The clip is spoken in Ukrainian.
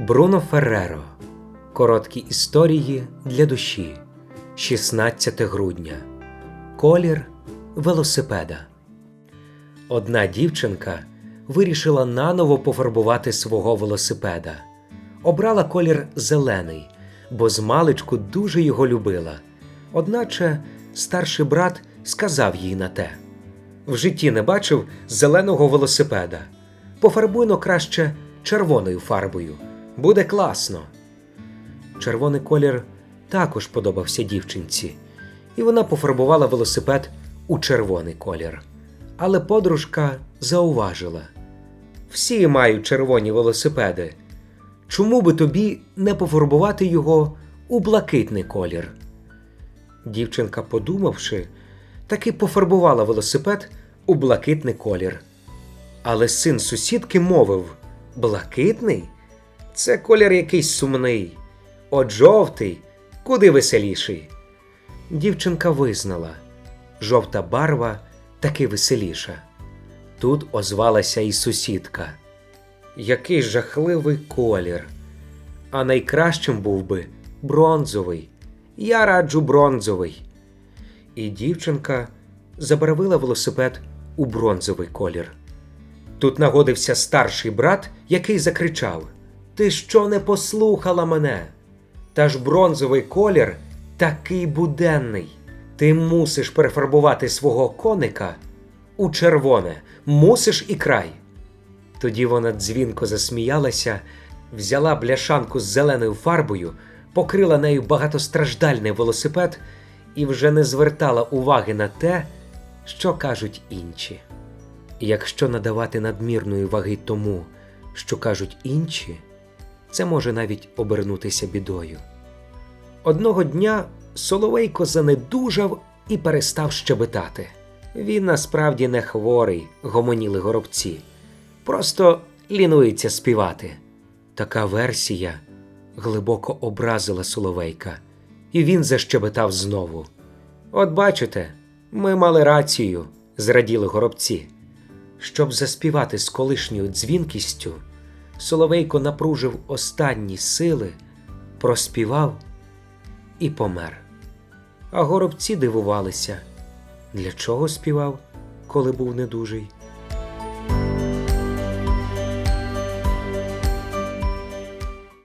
Бруно Ферреро. Короткі історії для душі. 16 грудня. Колір велосипеда. Одна дівчинка вирішила наново пофарбувати свого велосипеда. Обрала колір зелений, бо змалечку дуже його любила. Одначе старший брат сказав їй на те: В житті не бачив зеленого велосипеда. Пофарбуйно краще червоною фарбою. Буде класно. Червоний колір також подобався дівчинці, і вона пофарбувала велосипед у червоний колір. Але подружка зауважила: всі мають червоні велосипеди. Чому би тобі не пофарбувати його у блакитний колір? Дівчинка, подумавши, таки пофарбувала велосипед у блакитний колір. Але син сусідки мовив: блакитний? Це колір якийсь сумний. От жовтий, куди веселіший. Дівчинка визнала жовта барва таки веселіша. Тут озвалася і сусідка. Який жахливий колір. А найкращим був би бронзовий. Я раджу бронзовий. І дівчинка забарвила велосипед у бронзовий колір. Тут нагодився старший брат, який закричав: Ти що не послухала мене? Та ж бронзовий колір такий буденний. Ти мусиш перефарбувати свого коника у червоне, мусиш і край. Тоді вона дзвінко засміялася, взяла бляшанку з зеленою фарбою, покрила нею багатостраждальний велосипед і вже не звертала уваги на те, що кажуть інші. Якщо надавати надмірної ваги тому, що кажуть інші, це може навіть обернутися бідою. Одного дня Соловейко занедужав і перестав щебетати. Він насправді не хворий, гомоніли горобці, просто лінується співати. Така версія глибоко образила Соловейка, і він защебетав знову. От бачите, ми мали рацію, зраділи горобці. Щоб заспівати з колишньою дзвінкістю, Соловейко напружив останні сили, проспівав і помер. А горобці дивувалися, для чого співав, коли був недужий.